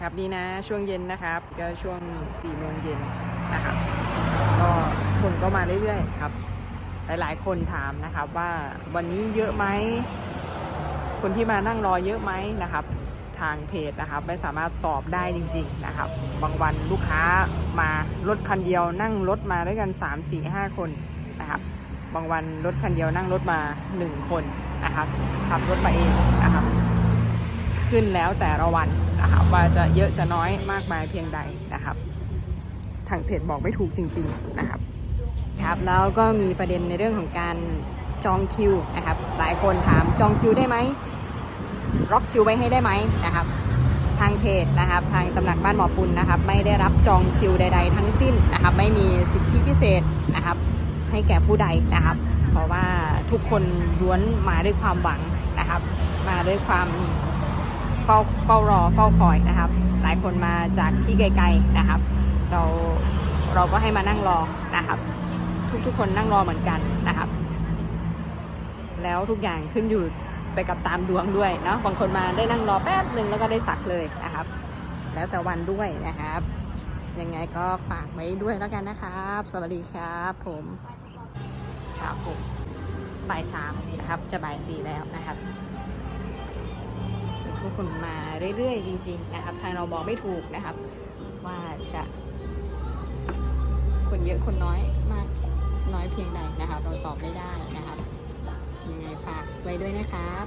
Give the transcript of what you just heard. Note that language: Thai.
ครับนี่นะช่วงเย็นนะครับก็ช่วง4ี่โมงเย็นนะครับก็คนก็มาเรื่อยๆครับ หลายๆ คนถามนะครับว่าวันนี้เยอะไหมคนที่มานั่งรอเยอะไหมนะครับ ทางเพจนะครับ ไม่สามารถตอบได้จริง ๆนะครับ บางวันลูกค้ามารถคันเดียวนั่งรถมาด้วยกัน 3 4 5 คนนะครับ บางวันรถคันเดียวนั่งรถมา 1 คนนะครับขับรถมาเองนะครับ ขึ้นแล้วแต่ละวัน นะครับว่าจะเยอะจะน้อยมากมายเพียงใดนะครับ ทางเพจบอกไม่ถูกจริง ๆนะครับ ครับแล้วก็มีประเด็นในเรื่องของการจองคิวนะครับ หลายคนถามจองคิวได้ไหมล็อกคิวไว้ให้ได้ไหมนะครับ ทางเพจนะครับ ทางตำหนักบ้านหมอปุณนะครับ ไม่ได้รับจองคิวใด ๆ ทั้งสิ้นนะครับ ไม่มีสิทธิพิเศษนะครับ ให้แก่ผู้ใดนะครับ เพราะว่าทุกคนล้วนมาด้วยความหวังนะครับ มาด้วยความ เฝ้าเฝ้ารอเฝ้าคอยนะครับ หลายคนมาจากที่ไกลๆนะครับ เราเราก็ให้มานั่งรอนะครับ ทุกๆคนนั่งรอเหมือนกันนะครับ แล้วทุกอย่างขึ้นอยู่ไปกับตามดวงด้วยเนาะบางคนมาได้นั่งรอแป๊บหนึ่งแล้วก็ได้สักเลยนะครับ แล้วแต่วันด้วยนะครับ ยังไงก็ฝากไว้ด้วยแล้วกันนะครับ สวัสดีครับผมครับผมบ่ายสามนะครับจะบ่ายสี่แล้วนะครับ ทุกคนมาเรื่อย ๆ จริง ๆ นะครับ ทางเราบอกไม่ถูกนะครับ ว่าจะคนเยอะคนน้อยมากน้อยเพียงใดนะครับ เราตอบไม่ได้นะครับยังไงฝากไว้ด้วยนะครับ